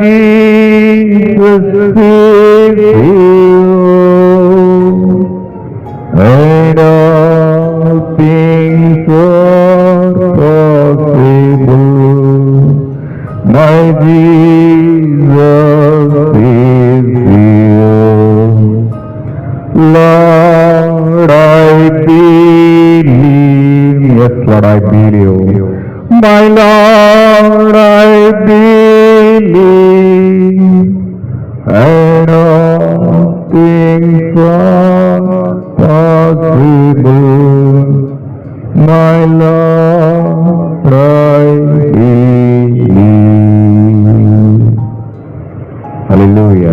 the possible. My Lord, I believe. Hallelujah.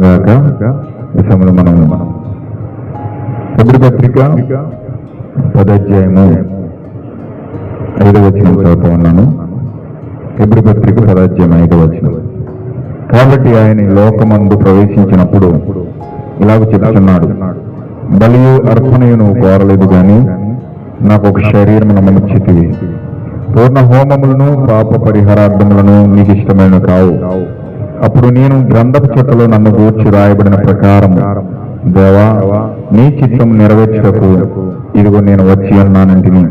గాక ఈ సమయంలో మనం పత్రిక పదాధ్యాయము ఐదవ వచనం చదువుతూ ఉన్నాను ఎప్పుడు పత్రిక పదాధ్యాయం ఐదవ వచనం కాబట్టి ఆయన లోకమందు ప్రవేశించినప్పుడు ఇలాగ చెప్తున్నాడు బలియు అర్పణయు కోరలేదు గాని నాకు ఒక శరీరం నమ్మచ్చితివి పూర్ణ హోమములను పాప పరిహారార్థములను నీకు ఇష్టమైన కావు. అప్పుడు నేను గ్రంథపు చెట్టులో నన్ను గూర్చి రాయబడిన ప్రకారం దేవా నీ చిత్తం నెరవేర్చకు ఇదిగో నేను వచ్చి ఉన్నానంటిని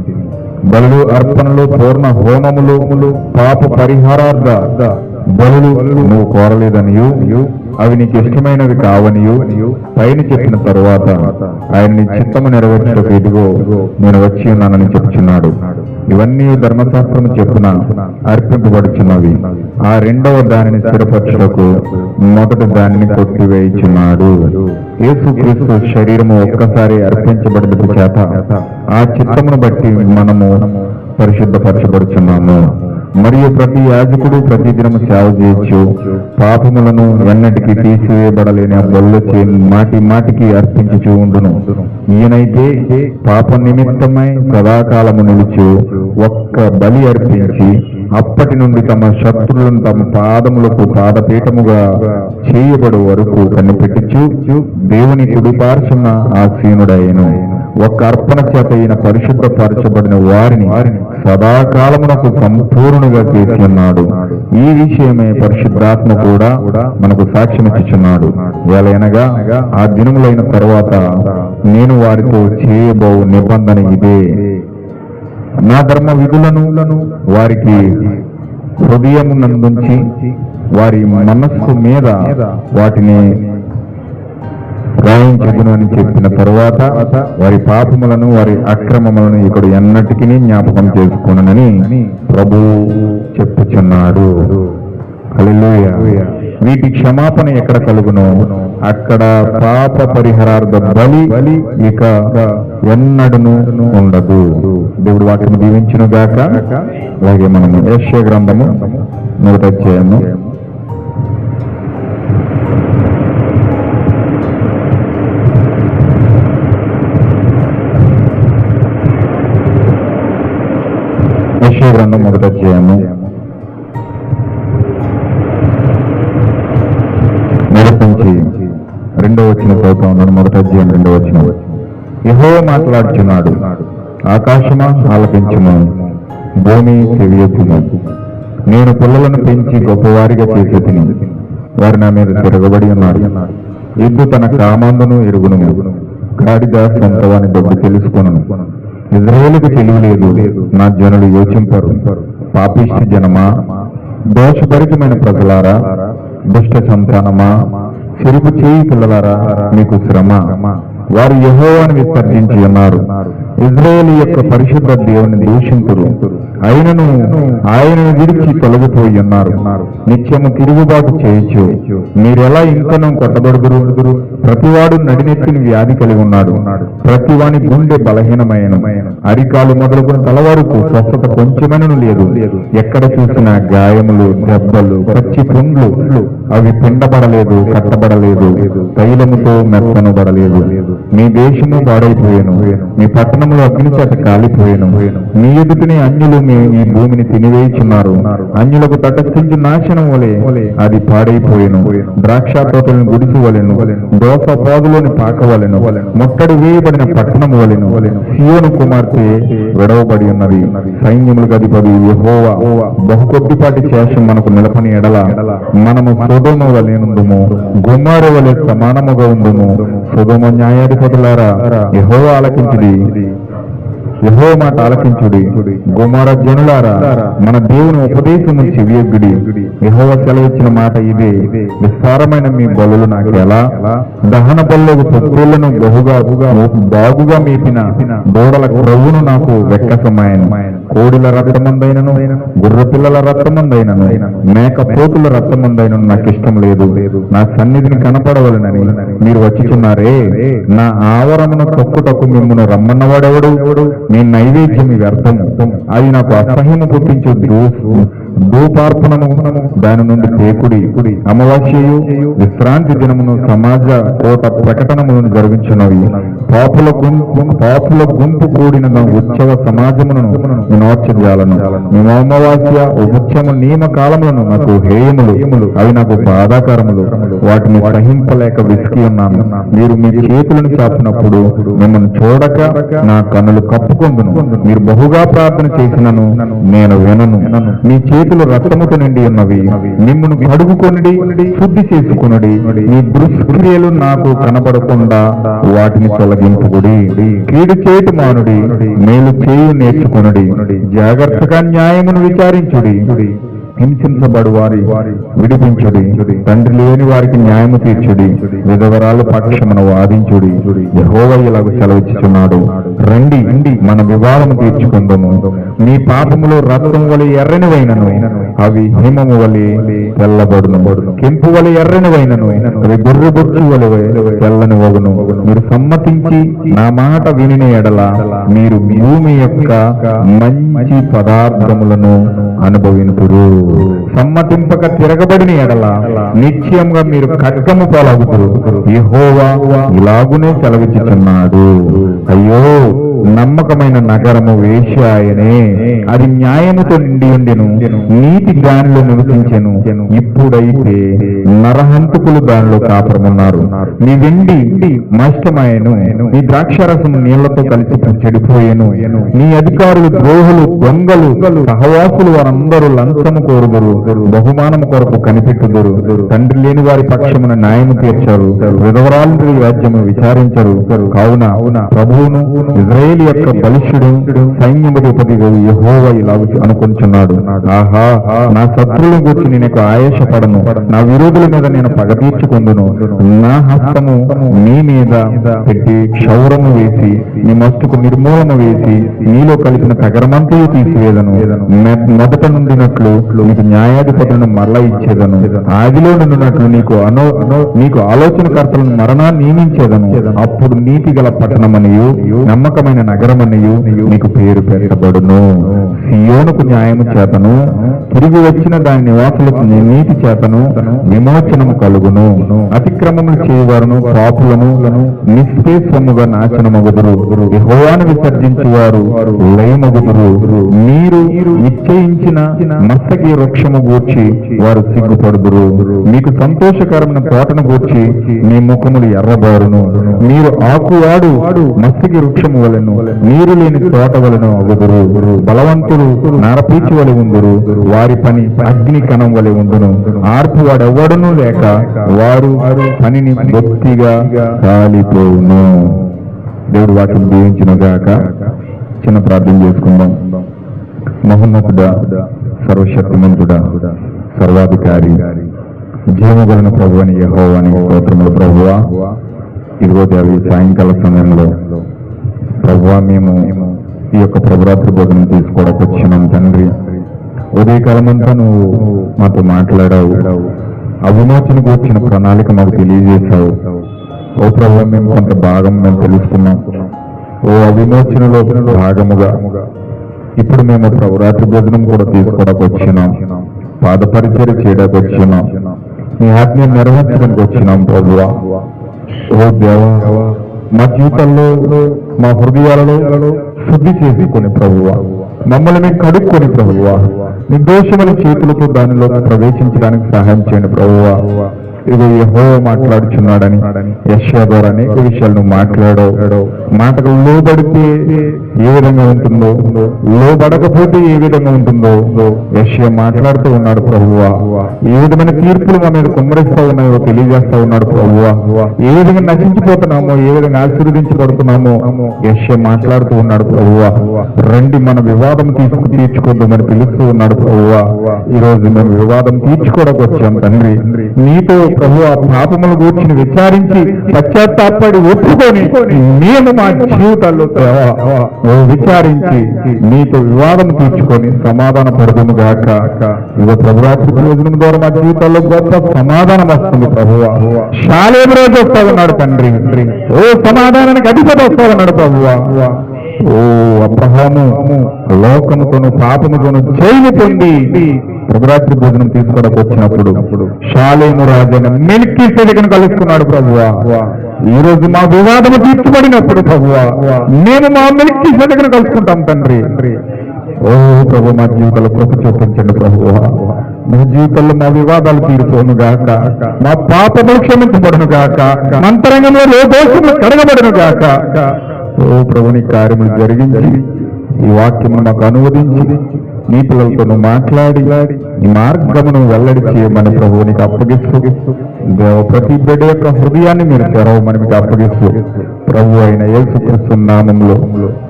బలు అర్పణలు పూర్ణ హోమములు పాప పరిహారార్థ బలులు నువ్వు కోరలేదనియు అవి నీకు ఇష్టమైనవి కావనియు పైన చెప్పిన తరువాత ఆయన నీ చిత్తము నెరవేర్చుటకు ఇదిగో నేను వచ్చి ఉన్నానని చెప్తున్నాడు ఇవన్నీ ధర్మశాస్త్రము చెప్పున అర్పింపబడుచున్నవి. ఆ రెండవ దానిని స్థిరపరచుటకు మొదటి దానిని కొట్టివేయుచున్నాడు. యేసుక్రీస్తు శరీరము ఒక్కసారి అర్పించబడిన చేత ఆ చిత్తమును బట్టి మనము పరిశుద్ధపరచబడుచున్నాము. మరియు ప్రతి యాజకుడు ప్రతి దినము సేవ చేయొచ్చు పాపములను ఎన్నటికి తీసివేయబడలేని ఆ బొల్లు మాటి మాటికి అర్పించుచూ ఉండును. ఈయనైతే పాప నిమిత్తమై సదాకాలము నిలుచు ఒక్క బలి అర్పించి అప్పటి నుండి తమ శత్రులను తమ పాదములకు పాదపీఠముగా చేయబడు వరకు కనిపెట్టుచు దేవుని కుడిపార్చున్న ఆ ఆసీనుడైన. ఒక్క అర్పణ చేత ఈయన పరిశుద్ధపరచబడిన వారిని సదాకాలమునకు సంపూర్ణుగా చేసి ఉన్నాడు ఈ విషయమే పరిశుద్ధాత్మ కూడా మనకు సాక్ష్యం ఇచ్చుచున్నాడు. వేలైనగా ఆ దినములైన తర్వాత నేను వారితో చేయబో నిబంధన ఇదే. నా ధర్మ విధులను వారికి హృదయమునందుంచి వారి మనస్సు మీద వాటిని రాయించదును అని చెప్పిన తరువాత వారి పాపములను వారి అక్రమములను ఇక్కడ ఎన్నటికీ జ్ఞాపకం చేసుకునని ప్రభు చెప్పుచున్నాడు. వీటి క్షమాపణ ఎక్కడ కలుగును? అక్కడ పాప పరిహారార్థ బలి బలి ఇక ఎన్నడను ఉండదు. దేవుడు వాటిని దీవించిన గాక అలాగే మనము యశ్వ గ్రంథము నూట చేయము యశ్య గ్రంథం మొదట అధ్యాయము. మొదటి రెండో వచ్చిన చదువుతా ఉన్నాడు మొదటి అధ్యాయం రెండో వచ్చిన యహో మాట్లాడుచున్నాడు ఆకాశమా ఆలపించుము భూమి చెవియొద్దుము నేను పిల్లలను పెంచి గొప్పవారిగా చేసి తిని వారి నా మీద తిరగబడి ఉన్నాడు ఎద్దు తన కామాందును ఎరుగును గాడిద సొంతవాని డబ్బు తెలుసుకొను ఇజ్రాయేలుకు తెలియలేదు. నా జనులు యోచింపరు. పాపిష్టి జనమా? దోషభరితమైన ప్రజలారా? దుష్ట సంతానమా? చెరుపు చేయి పిల్లలారా? మీకు శ్రమ? వారు యహోవాను విసర్జించి ఉన్నారు. ఇజ్రాయేల్ యొక్క పరిశుద్ధ దేవుని దూషింతురు ఆయనను ఆయనను విడిచి తొలగిపోయి ఉన్నారు. నిత్యము తిరుగుబాటు చేయొచ్చు మీరెలా ఇంకనూ కొట్టబడుగురు ప్రతివాడు నడినెత్తిని వ్యాధి కలిగి ఉన్నాడు. ప్రతివాని గుండె బలహీనమైన. అరికాలు మొదలుకున్న తల వరకు స్వస్థత కొంచెమనను లేదు. ఎక్కడ చూసినా గాయములు దెబ్బలు పచ్చి పుండ్లు. అవి పిండబడలేదు కట్టబడలేదు. తైలముతో మెత్తనబడలేదు. మీ దేశము పాడైపోయాను. మీ పట్టణములు అగ్ని చేత కాలిపోయాను. మీ ఎదుటిని అన్యులు మీ ఈ భూమిని తినివేయుచున్నారు. అన్యులకు తటస్థించి నాశనం వలె అది పాడైపోయాను. ద్రాక్ష తోటలను గుడిసి వలెను దోస పాదులోని పాకవలెను ముట్టడి వేయబడిన పట్టణం వలెను సియోను కుమార్తె విడవబడి ఉన్నది. సైన్యములకు అధిపతి బహు బహుకొద్దిపాటి శేషం మనకు నిలపని ఎడల మనము సుధమ వలెనుందుము గుమ్మార వలె సమానముగా ఉందుము సుధమ న్యాయాధిపతులారా యెహోవా ఆలకించుడి యహో మాట ఆలకించుడి. గుమార జనులారా మన దేవుని ఉపదేశము చెవియొగ్గుడి యహోవ సెలవిచ్చిన మాట ఇదే. విస్తారమైన మీ బలులు నాకు ఎలా దహన బల్లకు పొత్తులను బహుగా బాగుగా మేపిన దూడల క్రవ్వును నాకు వెక్కసమాయను. కోడిల రక్తమందైనను గుర్ర పిల్లల రక్తమందైనను మేక పోతుల రక్తమందైనను నాకు ఇష్టం లేదు. నా సన్నిధిని కనపడవలనని మీరు వచ్చుచున్నారే. నా ఆవరమును తొక్కుటకు మిమ్మల్ని రమ్మన్నవాడెవడు? మీ నైవేద్యం వ్యర్థము. అది నాకు అసహ్యము పుట్టించు ధూపార్పణము దాని నుండి తేకుడి అమావాస్యయు విశ్రాంతి దినమును సమాజ కోట ప్రకటనములను జరిగించినవి. పాపుల గుంపు పాపుల గుంపు కూడిన ఉత్సవ సమాజమును నోర్చజాలను మేము అమావాస్య ఉత్సవ నియమ కాలములను నాకు హేయములు అవి నాకు బాధాకరములు. వాటిని సహింపలేక విసికి ఉన్నాను. మీరు మీ చేతులను చాపినప్పుడు మిమ్మల్ని చూడక నా కన్నులు కప్పుకొందును. మీరు బహుగా ప్రార్థన చేసినను నేను వినను. మీ చేతులు రక్తముతో నిండి ఉన్నవి. మిమ్మల్ని కడుగుకొనిడి శుద్ధి చేసుకొనుడి. మీ దుష్క్రియలు నాకు కనబడకుండా వాటిని తొలగింపుకుడి కీడు చేటు మానుడి మేలు చేయు నేర్చుకొనుడి. జాగ్రత్తగా న్యాయమును విచారించుడి. హింసించబడు వారి విడిపించుడి. తండ్రి లేని వారికి న్యాయము తీర్చుడి. విధవరాలు పక్షమును వాదించుడి. యహోవయ్యలకు సెలవిచ్చుచున్నాడు. రండి మన వివాదము తీర్చుకుందాము. నీ పాపములో రక్తం వలె ఎర్రనివైనను అవి హిమము వలె తెల్లబడును. కెంపు వలె ఎర్రనివైనను అవి బుర్రు బుర్రు వలె తెల్లని వగును మీరు సమ్మతించి నా మాట వినిన ఎడల మీరు భూమి యొక్క మంచి పదార్థములను అనుభవింపురు సమ్మతింపక తిరగబడిన ఎడల నిశ్చయంగా మీరు ఖడ్గము పాలగుతురు యహోవా ఇలాగునే సెలవిచ్చుతున్నాడు అయ్యో నమ్మకమైన నగరము వేశాయనే అది న్యాయముతో నిండి ఉండెను. నీతి దానిలో నివసించెను. ఇప్పుడైతే నరహంతకులు దానిలో కాపురమున్నారు. నీ వెండి నష్టమాయను నీ ద్రాక్షరసం నీళ్ళతో కలిసి చెడిపోయాను. నీ అధికారులు ద్రోహులు దొంగలు సహవాసులు వారందరూ లంచము కోరుదురు బహుమానము కొరకు కనిపెట్టుదురు. తండ్రి లేని వారి పక్షమున న్యాయము తీర్చారు. విధవరాలు రాజ్యము విచారించరు. కావున ప్రభువును ఇజ్రాయేల్ యొక్క బలిష్ఠుడు సైన్యముధిపతి యహోవ ఇలా అనుకుంటున్నాడు ఆహా నా శత్రువుల గురించి నేను ఆయాసపడను. నా విరోధుల మీద నేను పగ తీర్చుకుందును. నా హస్తము నీ మీద పెట్టి క్షౌరము వేసి నీ మస్తుకు నిర్మూలన వేసి నీలో కలిపిన తగరమంతయు తీసివేదను. మొదట నుండినట్లు నీకు న్యాయాధిపతులను మరల ఇచ్చేదను ఆదిలో నుండినట్లు నీకు అనో నీకు ఆలోచనకర్తలను మరణా నియమించేదను. అప్పుడు నీతి గల పట్టణమనియు నమ్మకమైన నగరమనియు నీకు పేరు పెట్టబడును. సియోనుకు న్యాయము చేతను. తిరిగి వచ్చిన దాని నివాసులకు నీతి చేతను. విమోచనము కలుగును. అతిక్రమములు చేయవారును పాపులను నిష్పేషముగా నాశనమగుదురు. యెహోవాను విసర్జించేవారు లయమగుదురు. మీరు నిశ్చయించిన మస్తకి వృక్షము గూర్చి వారు సిగ్గుపడుదురు. మీకు సంతోషకరమైన తోటను గూర్చి మీ ముఖములు ఎర్రబారును. మీరు ఆకువాడు మస్తికి వృక్షము వలను నీరు లేని తోట వలను అగుదురు. బలవంతులు నరపీచి వలె ఉందురు. వారి పని అగ్ని కణం వలె ఉండును ఆర్పు వాడెవ్వడను లేక వారు పనిని బొత్తిగా కాలిపోవును. దేవుడు వాటిని దీవించిన గాక చిన్న ప్రార్థన చేసుకుందాం. మహోన్నతుడా సర్వశక్తిమంతుడా సర్వాధికారి. జీవగలన ప్రభు అని యహోవాని స్తోత్రములు ప్రభువా. ఈరోజు అవి సాయంకాల సమయంలో ప్రభువా మేము ఈ యొక్క ప్రభురాత్రి భోజనం తీసుకోవడానికి వచ్చినాం తండ్రి. ఉదయకాలం అంతా నువ్వు మాతో మాట్లాడావు. ఆ విమోచనకు వచ్చిన ప్రణాళిక మాకు తెలియజేశావు. ఓ ప్రభు మేము కొంత భాగం మేము తెలుసుకున్నాం. ఓ అవిమోచనలో భాగముగా ఇప్పుడు మేము ప్రభురాత్రి భోజనం కూడా తీసుకోవడానికి వచ్చినాం. పాదపరిచయం చేయడానికి వచ్చినాం. మీ ఆజ్ఞ నెరవేర్చడానికి వచ్చినాం ప్రభువా. ఓ దేవా మా జీవితంలో మా హృదయాలలో శుద్ధి చేసుకొని ప్రభువా. మమ్మల్ని మేము కడుక్కొని ప్రభువా. నిర్దోషమైన చేతులతో దానిలో ప్రవేశించడానికి సహాయం చేయండి ప్రభువా. ఇది యహో మాట్లాడుచున్నాడని యశ్యా ద్వారా అనేక విషయాలను మాట్లాడావు. మాటకు లోబడితే ఏ విధంగా ఉంటుందో? లోబడకపోతే ఏ విధంగా ఉంటుందో? యశ్యా మాట్లాడుతూ ఉన్నాడు ప్రభువా. ఏ విధమైన తీర్పులు మన మీద కుమ్మరిస్తా ఉన్నాయో తెలియజేస్తా ఉన్నాడు ప్రభువా. ఏ విధంగా నశించిపోతున్నామో ఏ విధంగా ఆశీర్వదించబడుతున్నామో యశ్య మాట్లాడుతూ ఉన్నాడు ప్రభువా. రండి మన వివాదం తీసుకు తీర్చుకోద్దామని పిలుస్తూ ఉన్నాడు ప్రభువా. ఈ రోజు మేము వివాదం తీర్చుకోవడానికి వచ్చాం తండ్రి. నీతో ప్రభు ఆ పాపములు గూర్చిని విచారించి పశ్చాత్తాపడి ఒప్పుకొని నియమం మా జీవితాల్లో విచారించి నీతో వివాదం తీర్చుకొని సమాధాన పడదుము గాక. ఇక ప్రభురాత్రి భోజనం ద్వారా మా జీవితాల్లో గొప్ప సమాధానం వస్తుంది ప్రభువా శాలేం రోజు వస్తా ఉన్నాడు తండ్రి. ఓ సమాధానానికి అధిపతి వస్తా ఉన్నాడు ప్రభువా ఓ అబ్రహాము లోకముతోను పాపముతోను జైలు పొంది ప్రభురాత్రి భోజనం తీసుకోవడానికి వచ్చినప్పుడు షాలేము రాజైన మెలికి సెలికను కలుసుకున్నాడు ప్రభువా. ఈ రోజు మా వివాదము తీర్చబడినప్పుడు ప్రభువా మేము మా మెలికి సెలికను కలుసుకుంటాం తండ్రి. ఓ ప్రభు మా జీవితంలో కృప చూపించండి ప్రభువా. మా జీవితంలో మా వివాదాలు తీరిపోను గాక. మా పాపములు క్షమించబడును గాక. అంతరంగంలో ఏ దోషములు కడగబడును గాక. ఓ ప్రభుని కార్యము కార్యములు జరిగించి ఈ వాక్యమును మాకు అనువదించి నీ పిల్లలతో నువ్వు మాట్లాడి ఈ మార్గమును వెల్లడి చేయమని ప్రభు నీకు అప్పగిస్తూ ప్రతి బిడ్డ యొక్క హృదయాన్ని మీరు తెరవమని మీకు అప్పగిస్తూ ప్రభు అయిన యేసుక్రీస్తు నామంలో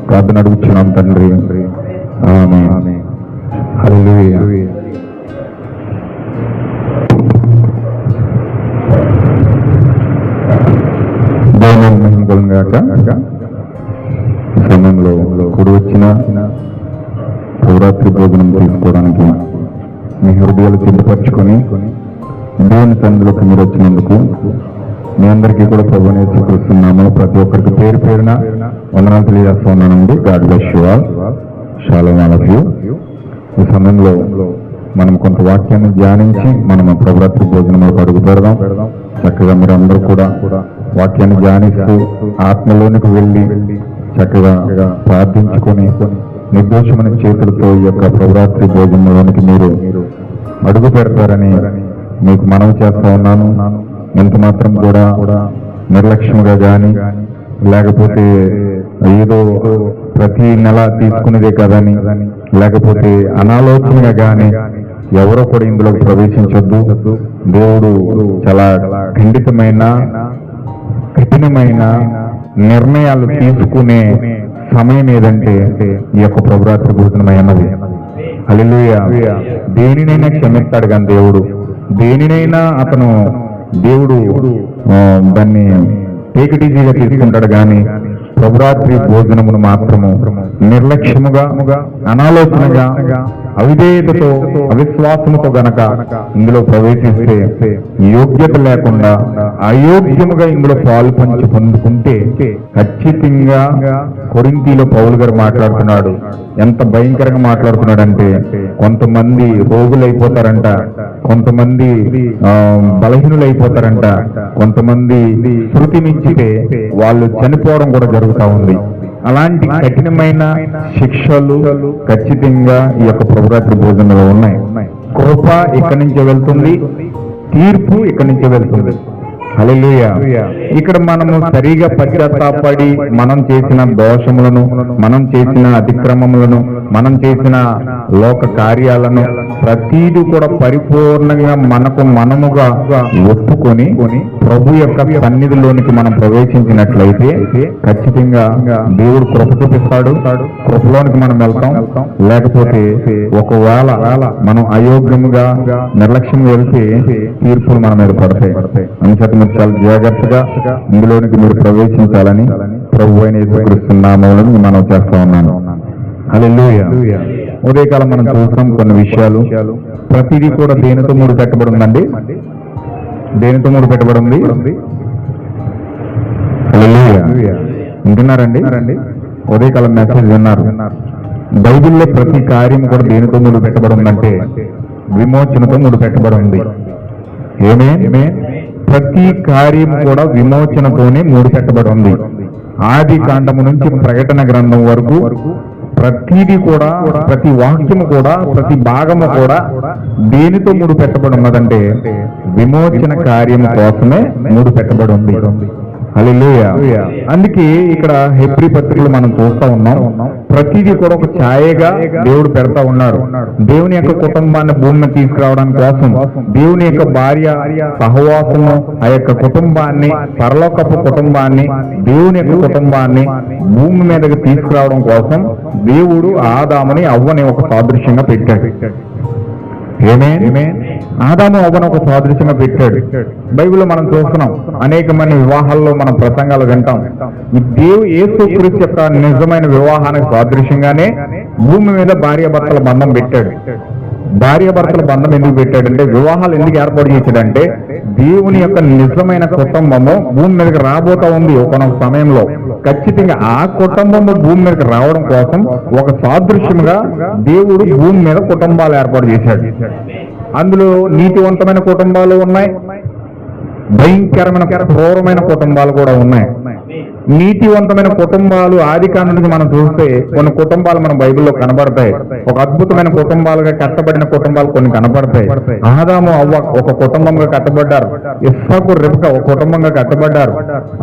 ప్రార్థన అడుగుతున్నాం తండ్రి. దేవుని మహిమ కలుగుగాక. సమయంలో కూడి వచ్చిన శివరాత్రి భోజనం తీసుకోవడానికి మీ హృదయాలు సిద్ధపరచుకొని దేవుని తండ్రులకు మీరు వచ్చినందుకు మీ అందరికీ కూడా ప్రభుని చూపిస్తున్నాము ప్రతి ఒక్కరికి పేరు పేరున వందనాలు తెలియజేస్తా ఉన్నానండి God bless you all shalom all of ఈ సమయంలో మనం కొంత వాక్యాన్ని ధ్యానించి మనం ప్రభురాత్రి భోజనంలోకి అడుగు పెడదాం. చక్కగా మీరు అందరూ కూడా వాక్యాన్ని ధ్యానిస్తూ ఆత్మలోనికి వెళ్ళి చక్కగా ప్రార్థించుకొని నిర్దోషమైన చేతులతో ఈ యొక్క ప్రభురాత్రి భోజనంలోనికి మీరు అడుగు పెడతారని మీకు మనవి చేస్తా ఉన్నాను. ఎంత మాత్రం కూడా నిర్లక్ష్యంగా కానీ లేకపోతే ఏదో ప్రతి నెల తీసుకునేదే కదని లేకపోతే అనాలోచనగా కానీ ఎవరో కూడా ఇందులో ప్రవేశించొద్దు. దేవుడు చాలా ఖండితమైన కఠినమైన నిర్ణయాలు తీసుకునే సమయం ఏదంటే ఈ యొక్క ప్రభురాత్రి భోజనమైనది అలిలుయ దేనినైనా క్షమిస్తాడు కానీ దేవుడు. దేనినైనా అతను దేవుడు దాన్ని టేకటీజీగా తీసుకుంటాడు కానీ ప్రభురాత్రి భోజనమును మాత్రము నిర్లక్ష్యముగా అనాలోచనగా అవిధేయతతో అవిశ్వాసముతో గనక ఇందులో ప్రవేశిస్తే యోగ్యత లేకుండా అయోగ్యముగా ఇందులో పాలు పంచి పొందుకుంటే ఖచ్చితంగా కొరింతీలో పౌలు గారు మాట్లాడుతున్నాడు. ఎంత భయంకరంగా మాట్లాడుతున్నాడంటే కొంతమంది రోగులైపోతారంట కొంతమంది ఆ, బలహీనులైపోతారంట కొంతమంది శృతి మించితే వాళ్ళు చనిపోవడం కూడా జరుగుతా ఉంది. అలాంటి కఠినమైన శిక్షలు ఖచ్చితంగా ఈ యొక్క ప్రభురాత్రి భోజనంలో ఉన్నాయి. కృప ఇక్కడి నుంచే వెళ్తుంది? తీర్పు ఇక్కడి నుంచే వెళ్తుంది? హల్లెలూయా. ఇక్కడ మనము సరిగా పశ్చాత్తాపడి మనం చేసిన దోషములను మనం చేసిన అతిక్రమములను మనం చేసిన లోక కార్యాలను ప్రతీది కూడా పరిపూర్ణంగా మనకు మనముగా ఒప్పుకొని ప్రభు యొక్క సన్నిధిలోనికి మనం ప్రవేశించినట్లయితే ఖచ్చితంగా దేవుడు కృప చూపిస్తాడు. కృపలోనికి మనం వెళ్తాం. లేకపోతే ఒకవేళ మనం అయోగ్యముగా నిర్లక్ష్యం వెళ్తే తీర్పులు మన మీద పడతాయి. అని మీరు చాలా జాగ్రత్తగా ఇందులోనికి మీరు ప్రవేశించాలని ప్రభు అయిన యేసుక్రీస్తున్నామని మనం చేస్తా ఉన్నాను. ఉదయకాలం మనం చూస్తాం కొన్ని విషయాలు. ప్రతిదీ కూడా దేనితో మూడు పెట్టబడి ఉందండి దేనితో మూడు పెట్టబడి ఉంది వింటున్నారండి? ఉదయకాలం మెసేజ్ విన్నారు. బైబిల్లో ప్రతి కార్యం కూడా దేనితో మూడు పెట్టబడి ఉందంటే విమోచనతో మూడు పెట్టబడి ఉంది ఏమే ఏమే ప్రతి కార్యం కూడా విమోచనతోనే ముడిపెట్టబడి ఉంది ఆది కాండము నుంచి ప్రకటన గ్రంథం వరకు ప్రతిది కూడా ప్రతి వాక్యము కూడా ప్రతి భాగము కూడా దేనితో ముడిపెట్టబడి ఉన్నదంటే విమోచన కార్యము కోసమే మూడు పెట్టబడి ఉంది. అందుకే ఇక్కడ హెబ్రి పత్రికలు మనం చూస్తా ఉన్నాం. ప్రతిదీ కూడా ఒక ఛాయగా దేవుడు పెడతా ఉన్నాడు దేవుని యొక్క కుటుంబాన్ని భూమి మీద తీసుకురావడానికి కోసం. దేవుని యొక్క భార్య సహవాసము ఆ యొక్క కుటుంబాన్ని పరలోకపు కుటుంబాన్ని దేవుని యొక్క కుటుంబాన్ని భూమి మీదకి తీసుకురావడం కోసం దేవుడు ఆదాముని అవ్వని ఒక సాదృశ్యంగా పెట్టాడు. ఏమే ఆదాము అవ్వను ఒక సాదృశ్యంగా పెట్టాడు. బైబిల్లో మనం చూస్తున్నాం అనేక మంది వివాహాల్లో మనం ప్రసంగాలు వింటాం. ఈ దేవు ఏసు కృషి యొక్క నిజమైన వివాహానికి సాదృశ్యంగానే భూమి మీద భార్య భర్తల బంధం పెట్టాడు. భార్య భర్తల బంధం ఎందుకు పెట్టాడంటే వివాహాలు ఎందుకు ఏర్పాటు చేశాడంటే దేవుని యొక్క నిజమైన కుటుంబము భూమి మీదకి రాబోతా ఉంది ఒక సమయంలో. ఖచ్చితంగా ఆ కుటుంబము భూమి మీదకి రావడం కోసం ఒక సాదృశ్యంగా దేవుడు భూమి మీద కుటుంబాలు ఏర్పాటు చేశాడు. అందులో నీతివంతమైన కుటుంబాలు ఉన్నాయి. భయంకరమైన క్రూరమైన కుటుంబాలు కూడా ఉన్నాయి. నీతివంతమైన కుటుంబాలు ఆది నుంచి మనం చూస్తే కొన్ని కుటుంబాలు మన బైబిల్లో కనబడతాయి. ఒక అద్భుతమైన కుటుంబాలుగా కట్టబడిన కుటుంబాలు కొన్ని కనబడతాయి. ఆదాము అవ్వ ఒక కుటుంబంగా కట్టబడ్డారు. ఇస్సాకు రిపక ఒక కుటుంబంగా కట్టబడ్డారు.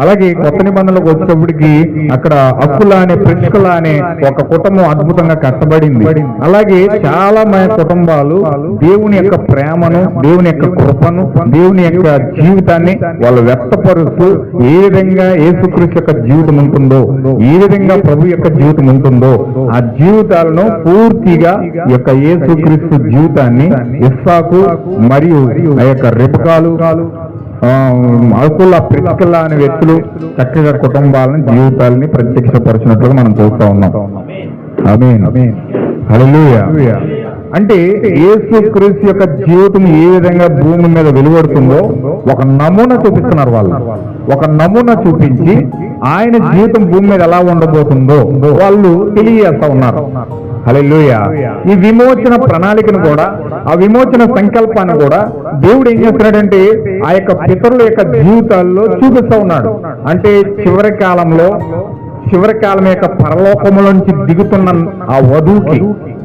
అలాగే కొత్త నిబంధనలకు వచ్చేటప్పటికి అక్కడ అక్కుల అనే ప్రిస్కుల అనే ఒక కుటుంబం అద్భుతంగా కట్టబడింది. అలాగే చాలా మంది కుటుంబాలు దేవుని యొక్క ప్రేమను దేవుని యొక్క కృపను దేవుని యొక్క జీవితాన్ని వాళ్ళు వ్యక్తపరుస్తూ ఏ విధంగా యేసుక్రీస్తు యొక్క జీవితం ఉంటుందో ఏ విధంగా ప్రభు యొక్క జీవితం ఉంటుందో ఆ జీవితాలను పూర్తిగా యొక్క యేసుక్రీస్తు జీవితాన్ని ఇస్సాకు మరియు ఆ యొక్క రిపకాలు అల్కుల్లా ప్రిస్కల్లా అనే వ్యక్తులు చక్కగా కుటుంబాలను జీవితాలని ప్రత్యక్షపరిచినట్లుగా మనం చూస్తా ఉన్నాం. ఆమేన్. హల్లెలూయా. అంటే యేసు క్రీస్తు యొక్క జీవితం ఏ విధంగా భూమి మీద వెలువడుతుందో ఒక నమూనా చూపిస్తున్నారు వాళ్ళు. ఒక నమూనా చూపించి ఆయన జీవితం భూమి మీద ఎలా ఉండబోతుందో వాళ్ళు తెలియజేస్తా ఉన్నారు. హల్లెలూయా. ఈ విమోచన ప్రణాళికను కూడా ఆ విమోచన సంకల్పాన్ని కూడా దేవుడు ఏం చేస్తున్నాడంటే ఆ యొక్క పితరుల యొక్క జీవితాల్లో చూపిస్తా ఉన్నాడు. అంటే చివరి కాలంలో చివరి కాలం యొక్క పరలోకములోంచి దిగుతున్న ఆ వధువుకి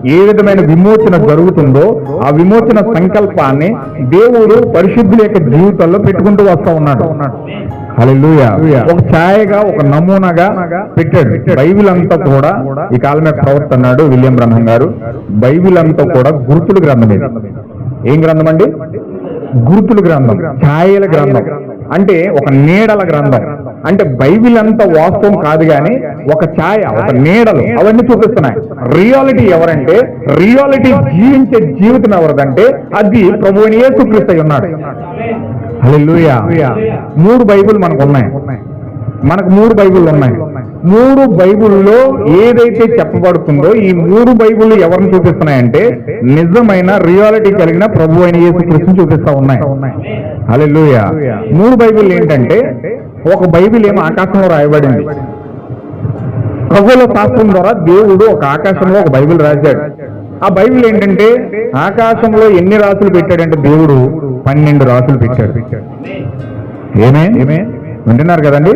ఏ విధమైన విమోచన జరుగుతుందో ఆ విమోచన సంకల్పాన్ని దేవుడు పరిశుద్ధుల యొక్క జీవితాల్లో పెట్టుకుంటూ వస్తా ఉన్నాడు. ఒక ఛాయగా ఒక నమూనాగా పెట్టాడు. బైబిల్ అంతా కూడా ఈ కాలమే ప్రవర్త అన్నాడు విలియం బ్రహ్మం గారు. బైబిల్ అంతా కూడా గుర్తుల గ్రంథం ఏం గ్రంథం అండి? గుర్తుల గ్రంథం. ఛాయల గ్రంథం. అంటే ఒక నీడల గ్రంథం. అంటే బైబిల్ అంత వాస్తవం కాదు కానీ ఒక ఛాయ ఒక నీడలు అవన్నీ చూపిస్తున్నాయి. రియాలిటీ ఎవరంటే రియాలిటీ జీవించే జీవితం ఎవరిదంటే అది ప్రభు అని యేసుక్రీస్తు అయి ఉన్నాడు. మూడు బైబిల్ మనకు ఉన్నాయి మనకు మూడు బైబిల్ ఉన్నాయి. మూడు బైబిల్లో ఏదైతే చెప్పబడుతుందో ఈ మూడు బైబిల్ ఎవరిని చూపిస్తున్నాయంటే నిజమైన రియాలిటీ కలిగిన ప్రభు అయిన యేసుక్రీస్తుని చూపిస్తా ఉన్నాయి. హల్లెలూయా. మూడు బైబిల్ ఏంటంటే ఒక బైబిల్ ఏమో ఆకాశంలో రాయబడింది. ఖగోళ శాస్త్రం ద్వారా దేవుడు ఒక ఆకాశంలో ఒక బైబిల్ రాశాడు. ఆ బైబిల్ ఏంటంటే ఆకాశంలో ఎన్ని రాసులు పెట్టాడంటే దేవుడు పన్నెండు రాసులు పెట్టాడు. ఏమే ఏమే వింటున్నారు కదండి?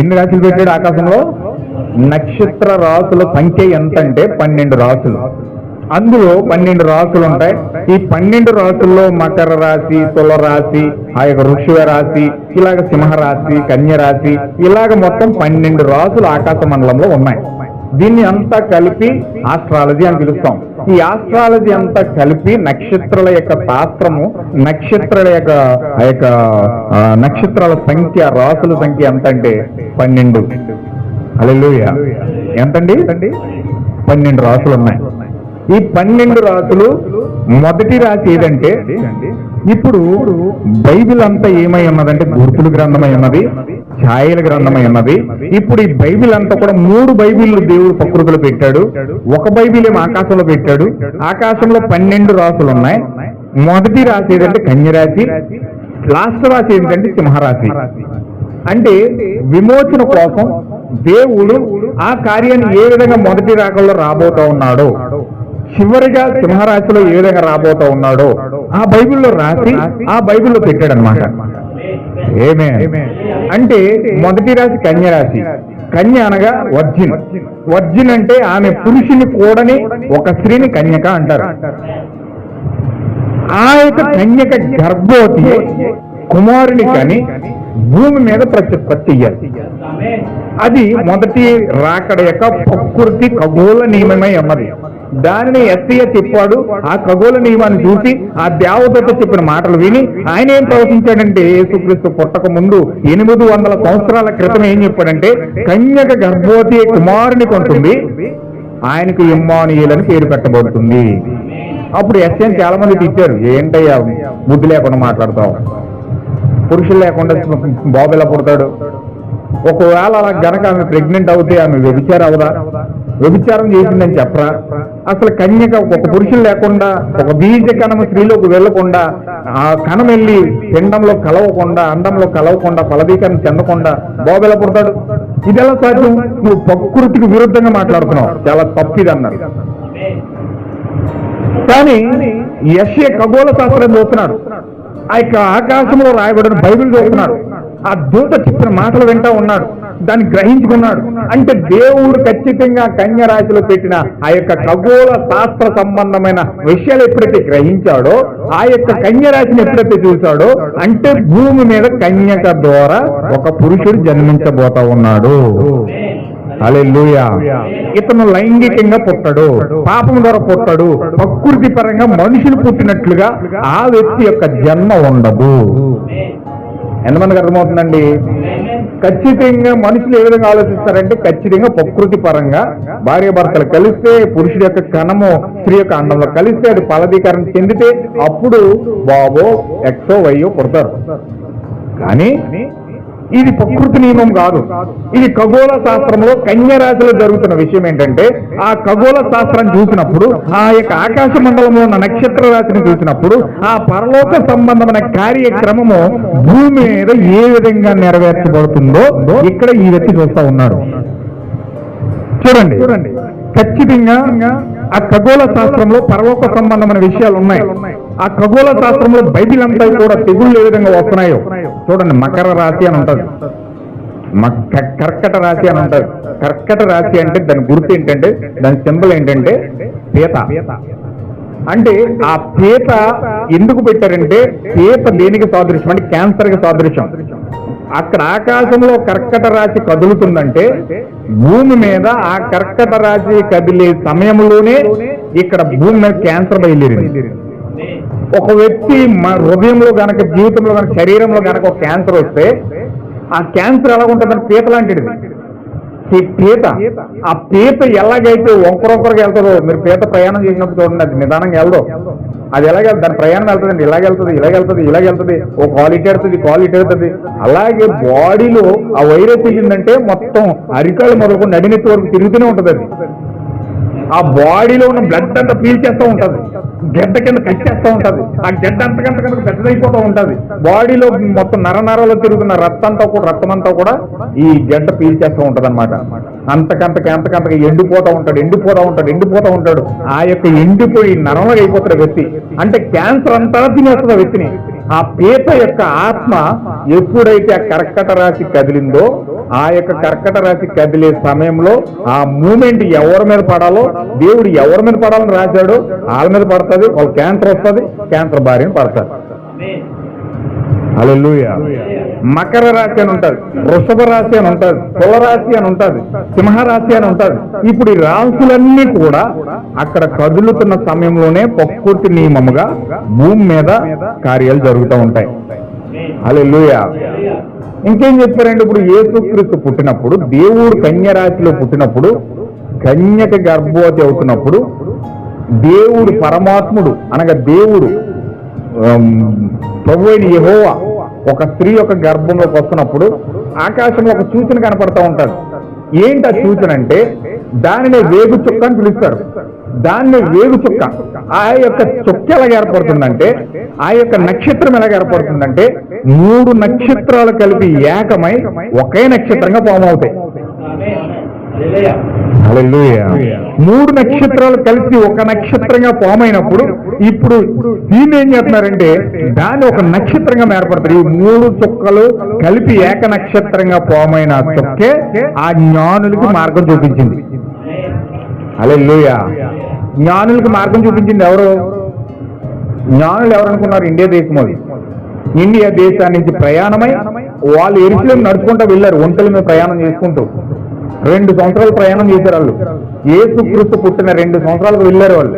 ఎన్ని రాశులు పెట్టాడు ఆకాశంలో? నక్షత్ర రాసుల సంఖ్య ఎంత అంటే పన్నెండు రాసులు అందులో పన్నెండు రాసులు ఉంటాయి. ఈ పన్నెండు రాసుల్లో మకర రాశి తుల రాశి ఆ యొక్క ఋషువ రాశి ఇలాగ సింహరాశి కన్య రాశి ఇలాగ మొత్తం పన్నెండు రాసులు ఆకాశ మండలంలో ఉన్నాయి. దీన్ని అంతా కలిపి ఆస్ట్రాలజీ అని పిలుస్తాం. ఈ ఆస్ట్రాలజీ అంతా కలిపి నక్షత్రాల యొక్క పాత్రము నక్షత్రాల యొక్క ఆ యొక్క నక్షత్రాల సంఖ్య రాసుల సంఖ్య ఎంత అంటే పన్నెండు. అలెలుయ ఎంతండి? పన్నెండు రాసులు ఉన్నాయి. ఈ పన్నెండు రాసులు మొదటి రాశి ఏదంటే ఇప్పుడు బైబిల్ అంతా ఏమై ఉన్నదంటే గుర్తులు గ్రంథమై ఉన్నది. ఛాయల గ్రంథమై ఉన్నది ఇప్పుడు ఈ బైబిల్ అంతా కూడా మూడు బైబిల్ దేవుడు ప్రకృతిలో పెట్టాడు. ఒక బైబిల్ ఏమో ఆకాశంలో పెట్టాడు. ఆకాశంలో పన్నెండు రాసులు ఉన్నాయి. మొదటి రాశి ఏదంటే కన్యరాశి. లాస్ట్ రాశి ఏంటంటే సింహరాశి. అంటే విమోచన కోసం దేవుడు ఆ కార్యాన్ని ఏ విధంగా మొదటి రాకల్లో రాబోతా ఉన్నాడో చివరిగా సింహరాశిలో ఏ విధంగా రాబోతా ఉన్నాడో ఆ బైబిల్లో రాసి ఆ బైబిల్లో పెట్టాడనమాట అనమాట అంటే మొదటి రాశి కన్య రాశి. కన్య అనగా వర్జిన్. వర్జిన్ అంటే ఆమె పురుషుని కూడని ఒక స్త్రీని కన్యక అంటారు. ఆ యొక్క కన్యక గర్భవతి కుమారుని కానీ భూమి మీద ప్రత్యుత్పత్తి చెయ్యాలి అది మొదటి రాకడ యొక్క ప్రకృతి ఖగోళ నియమమై ఉన్నది దానిని ఎస్సీఏ చెప్పాడు ఆ ఖగోళ నియమాన్ని చూసి ఆ దేవదత్త చెప్పిన మాటలు విని ఆయన ఏం ప్రవచించాడంటే యేసుక్రీస్తు పుట్టక ముందు ఎనిమిది వందల సంవత్సరాల క్రితం ఏం చెప్పాడంటే కన్యక గర్భవతి కుమారుని కొంటుంది. ఆయనకు ఇమ్మానుయేలని పేరు పెట్టబడుతుంది. అప్పుడు ఎస్ఎన్ చాలా మంది ఇచ్చారు ఏంటయ్యా బుద్ధి లేకుండా మాట్లాడతావు? పురుషులు లేకుండా బాబు ఎలా పుడతాడు? ఒకవేళ అలా గనక ఆమె ప్రెగ్నెంట్ అవుతే ఆమె వ్యభిచార అవదా? వ్యభిచారం చేసిందని చెప్పరా? అసలు కన్యక ఒక పురుషులు లేకుండా ఒక బీజ కణం స్త్రీలోకి వెళ్ళకుండా ఆ కణం వెళ్ళి పిండంలో కలవకుండా అండంలో కలవకుండా ఫలదీకరణ చెందకుండా బాబు ఎలా పుడతాడు? ఇది ఎలా సాధ్యం? నువ్వు ప్రకృతికి విరుద్ధంగా మాట్లాడుతున్నావు. చాలా తప్పిది అన్నారు. కానీ యశ్య ఖగోళ శాస్త్రం చూస్తున్నాడు. ఆ యొక్క ఆకాశంలో రాయబడిన బైబిల్ చూస్తున్నాడు. ఆ దూత చెప్పిన మాటలు వింటా ఉన్నాడు. దాన్ని గ్రహించుకున్నాడు. అంటే దేవుడు ఖచ్చితంగా కన్య రాశిలో పెట్టిన ఆ యొక్క ఖగోళ శాస్త్ర సంబంధమైన విషయాలు ఎప్పుడైతే గ్రహించాడో ఆ యొక్క కన్య రాశిని ఎప్పుడైతే చూశాడో అంటే భూమి మీద కన్యక ద్వారా ఒక పురుషుడు జన్మించబోతా ఉన్నాడు. హల్లెలూయా. ఇతను లైంగికంగా పుట్టడు పాపం ద్వారా పుట్టడు ప్రకృతి పరంగా మనుషులు పుట్టినట్లుగా ఆ వ్యక్తి యొక్క జన్మ ఉండదు. ఎంతమందికి అర్థమవుతుందండి? ఖచ్చితంగా మనుషులు ఏ విధంగా ఆలోచిస్తారంటే ఖచ్చితంగా ప్రకృతి పరంగా భార్య భర్తలు కలిస్తే పురుషుడి యొక్క కణము స్త్రీ యొక్క అండంలో కలిస్తే అది ఫలదీకరణ చెందితే అప్పుడు బాబో ఎక్సో వయ్యో పుడతారు. కానీ ఇది ప్రకృతి నియమం కాదు. ఇది ఖగోళ శాస్త్రంలో కన్య రాశిలో జరుగుతున్న విషయం ఏంటంటే ఆ ఖగోళ శాస్త్రం చూసినప్పుడు ఆ యొక్క ఆకాశ మండలంలో ఉన్న నక్షత్ర రాశిని చూసినప్పుడు ఆ పరలోక సంబంధమైన కార్యక్రమము భూమి మీద ఏ విధంగా నెరవేర్చబడుతుందో ఇక్కడ ఈ వ్యక్తి చూస్తా ఉన్నాడు. చూడండి. చూడండి. ఖచ్చితంగా ఆ ఖగోళ శాస్త్రంలో పరలోక సంబంధమైన విషయాలు ఉన్నాయి. ఆ ఖగోళ శాస్త్రంలో బైబిల్ అంతా కూడా తెగుళ్ళు ఏ విధంగా వస్తున్నాయో చూడండి. మకర రాశి అని ఉంటుంది. కర్కట రాశి అని ఉంటుంది. కర్కట రాశి అంటే దాని గుర్తు ఏంటంటే దాని సింబల్ ఏంటంటే పీత. అంటే ఆ పీత ఎందుకు పెట్టారంటే పీత దేనికి సాదృశ్యం? అంటే క్యాన్సర్కి సాదృశ్యం. అక్కడ ఆకాశంలో కర్కట రాశి కదులుతుందంటే భూమి మీద ఆ కర్కట రాశి కదిలే సమయంలోనే ఇక్కడ భూమి మీద క్యాన్సర్ బయలుదేరింది. ఒక వ్యక్తి హృదయంలో గనక జీవితంలో గనక శరీరంలో గనక ఒక క్యాన్సర్ వస్తే ఆ క్యాన్సర్ ఎలా ఉంటుందని పీత లాంటిది. ఈ పీత ఆ పీత ఎలాగైతే ఒక్కరొక్కరికి వెళ్తుందో మీరు పీత ప్రయాణం చేసినప్పుడు చూడండి అది నిదానంగా వెళ్దో. అది ఎలాగ దాని ప్రయాణం వెళ్తుందండి. ఇలాగ వెళ్తుంది ఇలాగ వెళ్తుంది ఇలాగ వెళ్తుంది. ఓ క్వాలిటీ ఎడుతుంది క్వాలిటీ ఎడుతుంది అలాగే బాడీలో ఆ వైరస్ వెళ్ళిందంటే మొత్తం అరికాలు మొదలుకొని నడినెత్తి వరకు తిరుగుతూనే ఉంటుంది అది ఆ బాడీలో ఉన్న బ్లడ్ అంతా పీల్చేస్తూ ఉంటుంది. గడ్డ కింద కట్టేస్తూ ఉంటుంది. ఆ గడ్డ అంతకంత కనుక పెద్దదైపోతూ ఉంటుంది. బాడీలో మొత్తం నర నరాలు తిరుగుతున్న రక్తంతో అంతా కూడా రక్తం అంతా కూడా ఈ గడ్డ పీల్చేస్తూ ఉంటుంది అనమాట అంతకంతకి అంతకంతకి ఎండిపోతూ ఉంటాడు ఎండిపోతూ ఉంటాడు ఎండిపోతూ ఉంటాడు. ఆ యొక్క ఎండిపోయి నరంలో అయిపోతాడు వ్యక్తి. అంటే క్యాన్సర్ అంతా తినేస్తుంది వ్యక్తిని. ఆ పీత యొక్క ఆత్మ ఎప్పుడైతే ఆ కర్కట రాశి కదిలిందో ఆ యొక్క కర్కట రాశి కదిలే సమయంలో ఆ మూమెంట్ ఎవరి మీద పడాలో దేవుడు ఎవరి మీద పడాలని రాశాడో వాళ్ళ మీద పడుతుంది వాళ్ళ క్యాన్సర్ వస్తుంది క్యాన్సర్ బారిన పడతారు. హల్లెలూయా. మకర రాశి అని ఉంటుంది వృషభ రాశి అని ఉంటుంది కులరాశి అని ఉంటుంది సింహరాశి అని ఉంటుంది. ఇప్పుడు ఈ రాశులన్నీ కూడా అక్కడ కదులుతున్న సమయంలోనే ప్రకృతి నియమముగా భూమి మీద కార్యాలు జరుగుతూ ఉంటాయి. హల్లెలూయా. ఇంకేం చెప్పారంటే ఇప్పుడు ఏసుక్రీస్తు పుట్టినప్పుడు దేవుడు కన్యరాశిలో పుట్టినప్పుడు కన్యక గర్భవతి అవుతున్నప్పుడు దేవుడు పరమాత్ముడు అనగా దేవుడు ప్రభు అయిన యహోవా ఒక స్త్రీ యొక్క గర్భంలోకి వస్తున్నప్పుడు ఆకాశంలో ఒక సూచన కనపడతా ఉంటాడు. ఏంటి ఆ సూచన అంటే దానిని వేగు చుక్క అని పిలుస్తారు. దాన్ని వేగు చుక్క. ఆ యొక్క చుక్క ఎలా ఏర్పడుతుందంటే ఆ యొక్క నక్షత్రం ఎలా ఏర్పడుతుందంటే మూడు నక్షత్రాలు కలిపి ఏకమై ఒకే నక్షత్రంగా పాము అవుతాయి. మూడు నక్షత్రాలు కలిసి ఒక నక్షత్రంగా ఫామ్ అయినప్పుడు ఇప్పుడు దీన్ని ఏం చేస్తున్నారంటే దాన్ని ఒక నక్షత్రంగా ఏర్పడతారు. ఈ మూడు చుక్కలు కలిపి ఏక నక్షత్రంగా ఫామ్ అయిన చుక్కే ఆ జ్ఞానులకి మార్గం చూపించింది. హల్లెలూయా. జ్ఞానులకి మార్గం చూపించింది ఎవరు? జ్ఞానులు ఎవరు అనుకున్నారు? ఇండియా దేశం అది. ఇండియా దేశాన్ని ప్రయాణమై వాళ్ళు ఎరుసలేం నడుచుకుంటూ వెళ్ళారు. ఒంటల మీద ప్రయాణం చేసుకుంటూ. రెండు సంవత్సరాలు ప్రయాణం చేశారు వాళ్ళు. ఏసు క్రీస్తు పుట్టిన రెండు సంవత్సరాలకు వెళ్ళారు వాళ్ళు.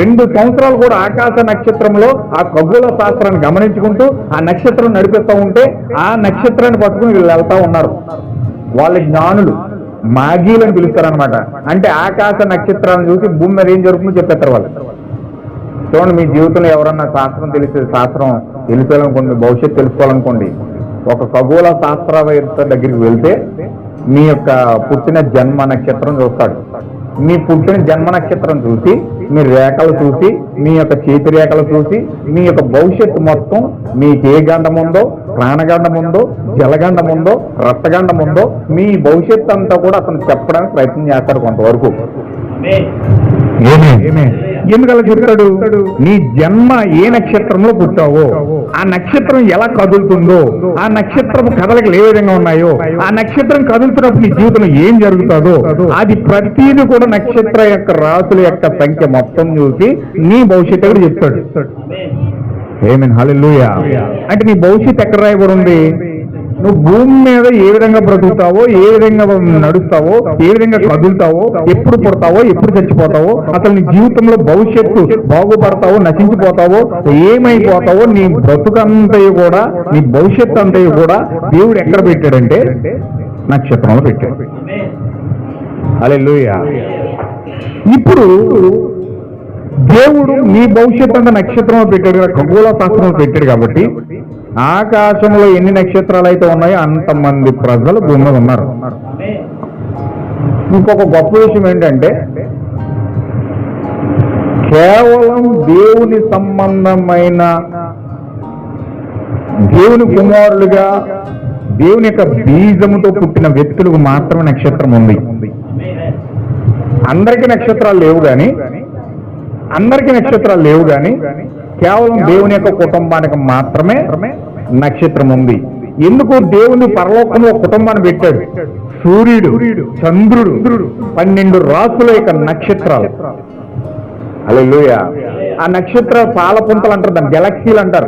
రెండు సంవత్సరాలు కూడా ఆకాశ నక్షత్రంలో ఆ ఖగోళ శాస్త్రాన్ని గమనించుకుంటూ ఆ నక్షత్రం నడిపిస్తూ ఉంటే ఆ నక్షత్రాన్ని పట్టుకుని వీళ్ళు వెళ్తా ఉన్నారు. వాళ్ళ జ్ఞానులు మాగీలని పిలుస్తారనమాట అంటే ఆకాశ నక్షత్రాలను చూసి భూమి మీద ఏం జరుగుతుందో చెప్పేస్తారు వాళ్ళు. చూడండి మీ జీవితంలో ఎవరన్నా శాస్త్రం తెలిసే శాస్త్రం తెలుసుకోవాలనుకోండి భవిష్యత్తు తెలుసుకోవాలనుకోండి ఒక ఖగోళ శాస్త్రవేత్త దగ్గరికి వెళ్తే మీ యొక్క పుట్టిన జన్మ నక్షత్రం చూస్తాడు. మీ పుట్టిన జన్మ నక్షత్రం చూసి మీ రేఖలు చూసి మీ యొక్క చేతి రేఖలు చూసి మీ యొక్క భవిష్యత్తు మొత్తం మీకు ఏ గండం ఉందో ప్రాణగండం ఉందో జలగండం ఉందో రక్తగండం ఉందో మీ భవిష్యత్తు అంతా కూడా అతను చెప్పడానికి ప్రయత్నం చేస్తారు కొంతవరకు. ఎందుకలా చెప్తాడు? నీ జన్మ ఏ నక్షత్రంలో పుట్టావో ఆ నక్షత్రం ఎలా కదులుతుందో ఆ నక్షత్రం కదలికలు ఏ విధంగా ఉన్నాయో ఆ నక్షత్రం కదులుతున్నప్పుడు నీ జీవితంలో ఏం జరుగుతుందో అది ప్రతిదీ కూడా నక్షత్ర యొక్క రాసుల యొక్క సంఖ్య మొత్తం చూసి నీ భవిష్యత్తు కూడా చెప్తాడు? ఏమేన్ హల్లెలూయా అంటే నీ భవిష్యత్తు ఎక్కడ రాయబడి ఉంది? నువ్వు భూమి మీద ఏ విధంగా బ్రతుకుతావో ఏ విధంగా నడుస్తావో ఏ విధంగా కదులుతావో ఎప్పుడు పుడతావో ఎప్పుడు చచ్చిపోతావో అసలు నీ జీవితంలో భవిష్యత్తు బాగుపడతావో నశించిపోతావో ఏమైపోతావో నీ బ్రతుకంతయు కూడా నీ భవిష్యత్తు అంతయు కూడా దేవుడు ఎక్కడ పెట్టాడంటే నక్షత్రంలో పెట్టాడు. హల్లెలూయా. ఇప్పుడు దేవుడు నీ భవిష్యత్తు అంతా నక్షత్రంలో పెట్టాడు కదా ఖగోళ శాస్త్రంలో పెట్టాడు కాబట్టి ఆకాశంలో ఎన్ని నక్షత్రాలు అయితే ఉన్నాయో అంతమంది ప్రజలు భూమి మీద ఉన్నారు. ఇంకొక గొప్ప విషయం ఏంటంటే కేవలం దేవుని సంబంధమైన దేవుని కుమారులుగా దేవుని యొక్క బీజముతో పుట్టిన వ్యక్తులకు మాత్రమే నక్షత్రం ఉంది. అందరికీ నక్షత్రాలు లేవు కానీ అందరికీ నక్షత్రాలు లేవు కానీ కేవలం దేవుని యొక్క కుటుంబానికి మాత్రమే నక్షత్రం ఉంది. ఎందుకు? దేవుని పరలోకంలో కుటుంబాన్ని పెట్టాడు. సూర్యుడు చంద్రుడు పన్నెండు రాసుల యొక్క నక్షత్రాలు. అలెలుయ ఆ నక్షత్ర పాలపుంతలు అంటారు దాన్ని గెలాక్సీలు అంటారు.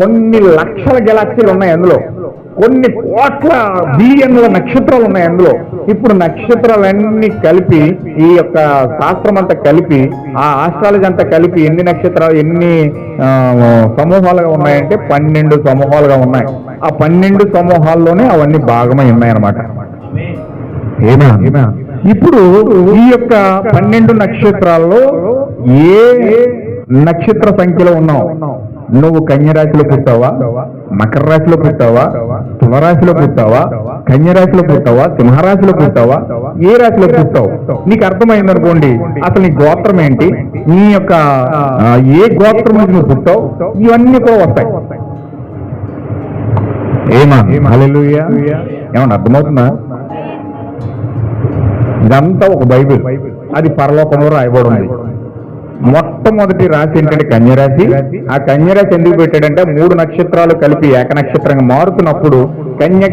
కొన్ని లక్షల గెలాక్సీలు ఉన్నాయి అందులో. కొన్ని కోట్ల బిలియన్ల నక్షత్రాలు ఉన్నాయి అందులో. ఇప్పుడు నక్షత్రాలన్నీ కలిపి ఈ యొక్క శాస్త్రం అంతా కలిపి ఆ ఆస్ట్రాలజీ అంతా కలిపి ఎన్ని నక్షత్రాలు ఎన్ని సమూహాలుగా ఉన్నాయంటే పన్నెండు సమూహాలుగా ఉన్నాయి. ఆ పన్నెండు సమూహాల్లోనే అవన్నీ భాగమై ఉన్నాయన్నమాట. ఏనా ఇప్పుడు ఈ యొక్క పన్నెండు నక్షత్రాల్లో ఏ నక్షత్ర సంఖ్యలో ఉన్నాం నువ్వు కన్య రాశిలో పుట్టావా? మకర రాశిలో పుట్టావా? తులరాశిలో పుట్టావా? కన్య రాశిలో పుట్టావా? సింహరాశిలో పుట్టావా? ఏ రాశిలో పుట్టావు? నీకు అర్థమైంది అనుకోండి. అసలు నీ గోత్రం ఏంటి? నీ యొక్క ఏ గోత్రం నుంచి నువ్వు పుట్టావు? ఇవన్నీ కూడా వస్తాయి. ఏమా? ఏమన్నా అర్థమవుతుందా? ఇదంతా ఒక బైబిల్. అది పరలోకంలో రాయబడి ఉంది. మొట్టమొదటి రాశి ఏంటంటే కన్యరాశి. ఆ కన్యరాశి ఎందుకు పెట్టాడంటే మూడు నక్షత్రాలు కలిపి ఏక నక్షత్రంగా మారుతున్నప్పుడు కన్యక